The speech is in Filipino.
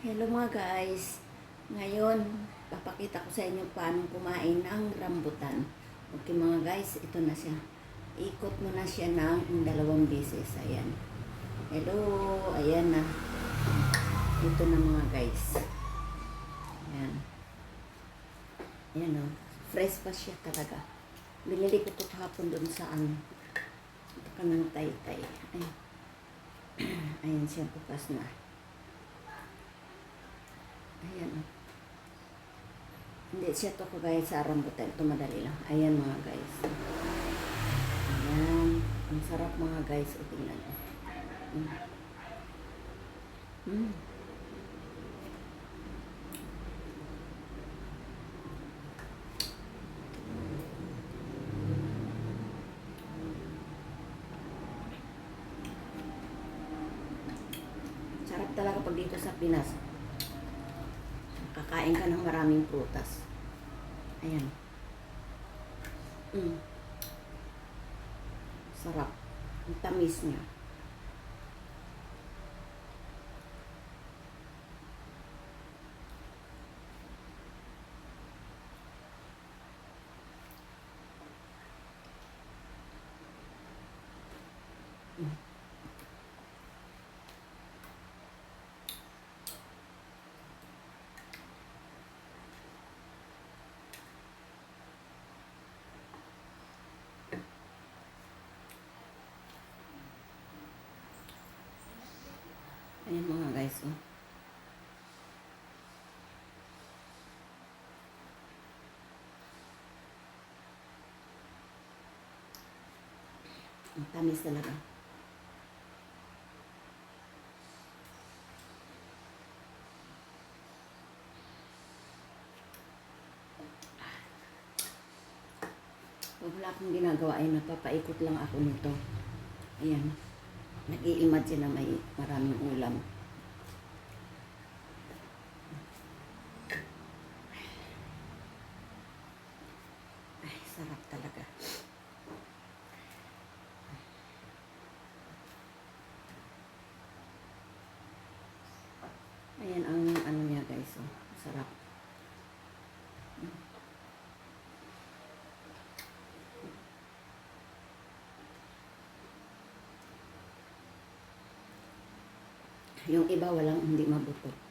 Hello mga guys. Ngayon, papakita ko sa inyo paano kumain ng rambutan. Okay mga guys, ito na siya. Ikot mo na siya ng dalawang beses. Ayan. Hello, ayan na. Ito na mga guys. Ayan. Ayan o. Fresh pa siya talaga. Binili ko ito kahapon doon sa ano. Ito ka ng tay-tay. Ayan. Ayan siya bukas na. Ayan. Hindi siya to kagaya sa rambutan. Ito madali lang. Ayan mga guys. Ayan. Ang sarap mga guys. O tingnan. Mm. Mm. Sarap talaga pag dito sa Pinas. Kakain ka ng maraming prutas. Ayan. Mm. Sarap. Ang tamis niya. Mm. Ayan mga guys. Oh. Ang tamis talaga. Pag wala akong ginagawa ay napapaikot lang ako nito. Ayan. Nag-i-imagine na may maraming ulam. Ay, sarap talaga. Ayan ang ano niya guys. Oh. Sarap. Yung iba walang hindi mabuto.